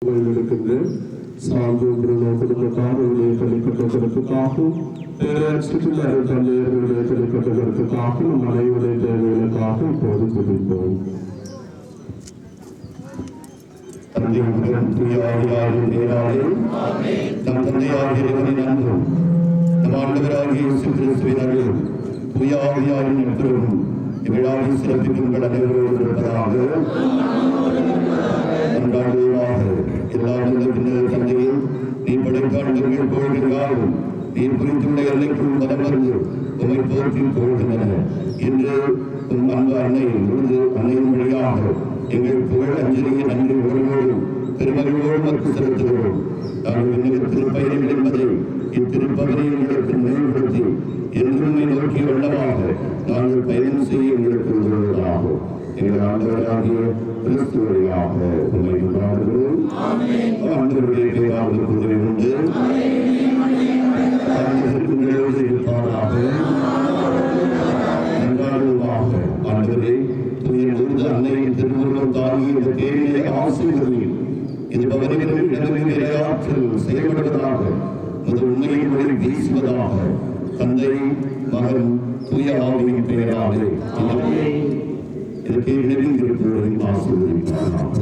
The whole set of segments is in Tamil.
இருக்கின்ற சால்வு புருணோ குடும்பத்தாருடைய தனிப்பட்டதற்காகவும் பேரரசுடைய தந்தையர்களுடைய தனிப்பட்டதற்காகவும் நம் அனைவருடைய தேவைகளுக்காக இப்போது துதிப்போம். தந்தையுடன் தூயாவியாரின் பேராலே நம் தந்தையாகிய இறைவனின் நம் ஆண்டவராகிய எப்பொழுதும் சிறப்பிக்கும் உங்கள் இருப்பதாக எல்லா பின்னர் நீ படைக்காண்டங்கள் கோள்களுக்காகவும் நீ குறித்துள்ள எல்லைக்குள் மதமர்ந்து உமை போற்றி கொள்கின்றன இன்று உன் அன்பு அன்னை உனது அன்னையின் வழியாக எங்கள் புகழ் அஞ்சலியை நன்றி உணர்வோடும் செலுத்துகிறோம். நாங்கள் ஆண்டவருடைய பேராவது உதவி உண்டு ஆண்டவருக்கு நிலவு இருப்பாராக நன்றாடுவாக ஆண்டவரே தூய முருக அன்னையின் திருவுருவம் தாங்கி இந்த தேவையை ஆசீர்வதியும் இது பவனிகளும் இடமில் இரையாற்றல் செயல்படுவதாக அது உண்மையின் வழி வீசுவதாக தந்தை மகன் தூய ஆவியின் பெயராலே ஆமென். இதற்கு நினைவில் இருப்பவரையும் ஆசீர்வதிப்பாராக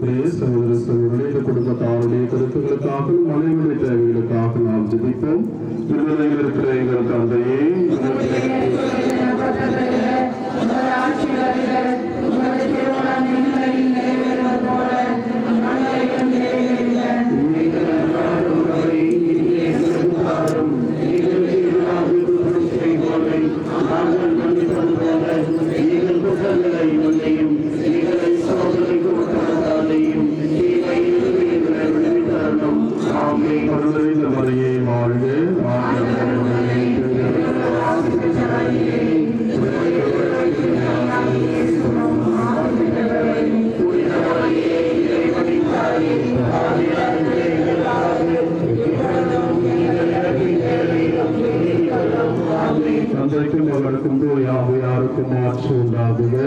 அன்புக்குரிய சகோதர சகோதரிகளுடைய குடும்பத்தாருடைய கருத்துக்களுக்காக மனைவியுடைய தேவைகளுக்காக நாம் ஜெபிப்போம். விடுதலையில் இருக்கிற எங்கள் தந்தையே உங்களுக்கும் எங்களுக்கும் யாவு யாருக்கும் மாற்று உண்டாகுது?